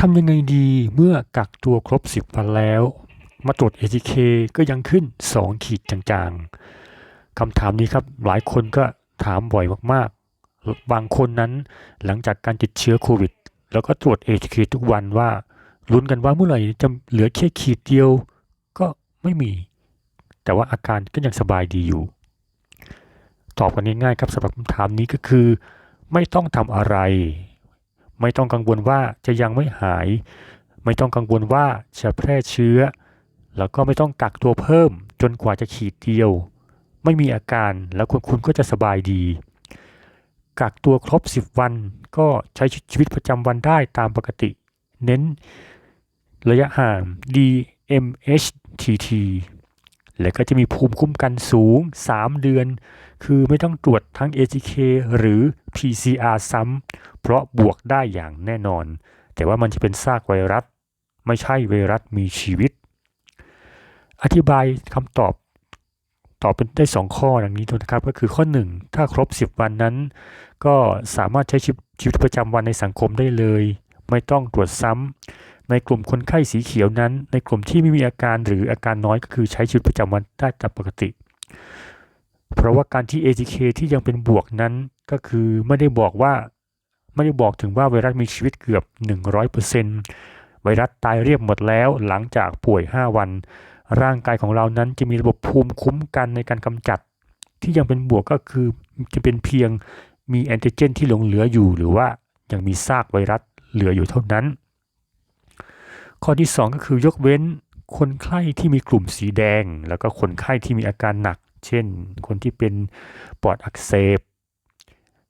ทำยังไงดีเมื่อกักตัวครบ 10 วันแล้ว มาตรวจ ATK ก็ยังขึ้น 2 ขีดจางๆคำถามนี้ครับหลายคนก็ถามบ่อยมากๆ บางคนนั้นหลังจากการติดเชื้อโควิด แล้วก็ตรวจ ATK ทุกวันว่าลุ้นกันว่าเมื่อไหร่จะเหลือแค่ขีดเดียวก็ไม่มี แต่ว่าอาการก็ยังสบายดีอยู่ ตอบกันง่ายๆครับสำหรับคำถามนี้ก็คือ ไม่ต้องทำอะไร ไม่ต้องกังวลว่าจะยังไม่หาย ไม่ต้องกังวลว่าจะแพร่เชื้อ แล้วก็ไม่ต้องกักตัวเพิ่มจนกว่าจะขีดเดียว ไม่มีอาการแล้วคุณคุณก็จะสบายดี กักตัวครบ 10 วันก็ใช้ชีวิตประจำวันได้ตามปกติ เน้นระยะห่าง DMHTT แล้วก็จะมีภูมิคุ้มกันสูง 3 เดือน คือไม่ต้องตรวจทั้ง ATK หรือ PCR ซ้ำ เพราะบวกได้อย่างแน่นอน แต่ว่ามันจะเป็นซากไวรัส ไม่ใช่ไวรัสมีชีวิต อธิบายคำตอบตอบเป็นได้ 2 ข้อดังนี้นะครับ ก็คือข้อ 1 ถ้าครบ 10 วันนั้น ก็สามารถใช้ชีวิตประจำวันในสังคมได้เลย ไม่ต้องตรวจซ้ำ ในกลุ่มคนไข้สีเขียวนั้น ในกลุ่มที่ไม่มีอาการหรืออาการน้อยก็คือใช้ชีวิตประจำวันได้ตามปกติ เพราะว่าการที่ ATK ที่ยังเป็นบวกนั้นก็คือไม่ได้บอกว่าไม่ได้บอกถึงว่าไวรัสมีชีวิตเกือบ 100%ไวรัสตายเรียบหมดแล้วหลังจากป่วย 5 วัน ร่างกายของเรานั้นจะมีระบบภูมิคุ้มกันในการกำจัด ที่ยังเป็นบวกก็คือจะเป็นเพียงมีแอนติเจนที่หลงเหลืออยู่ หรือว่ายังมีซากไวรัสเหลืออยู่เท่านั้น ข้อที่ 2 ก็คือยกเว้นคนไข้ที่มีกลุ่มสีแดง แล้วก็คนไข้ที่มีอาการหนัก เช่น คนที่เป็นปอดอักเสบ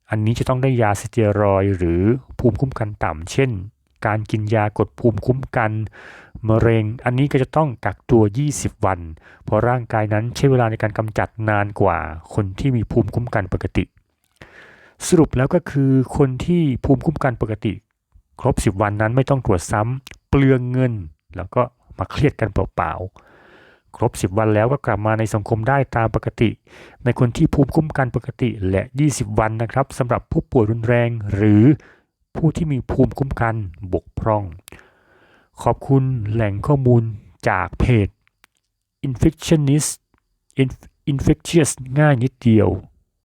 อันนี้จะต้องได้ยาสเตียรอยหรือภูมิคุ้มกันต่ำเช่น การกินยากดภูมิคุ้มกันมะเร็ง อันนี้ก็จะต้องกักตัว 20 วัน เพราะร่างกายนั้นใช้เวลาในการกำจัดนานกว่าคนที่มีภูมิคุ้มกันปกติ สรุปแล้วก็คือคนที่ภูมิคุ้มกันปกติ ครบ 10 วันนั้นไม่ต้องตรวจซ้ำ ลืองเงิน แล้วก็มาเครียดกันเปล่าๆ ครบ 10 วันแล้วก็กลับมาในสังคมได้ตามปกติ ในคนที่ภูมิคุ้มกันปกติและ 20 วันนะครับสำหรับผู้ป่วยรุนแรงหรือผู้ที่มีภูมิคุ้มกันบกพร่อง ขอบคุณแหล่งข้อมูลจากเพจ infectionist infectious ง่ายนิดเดียว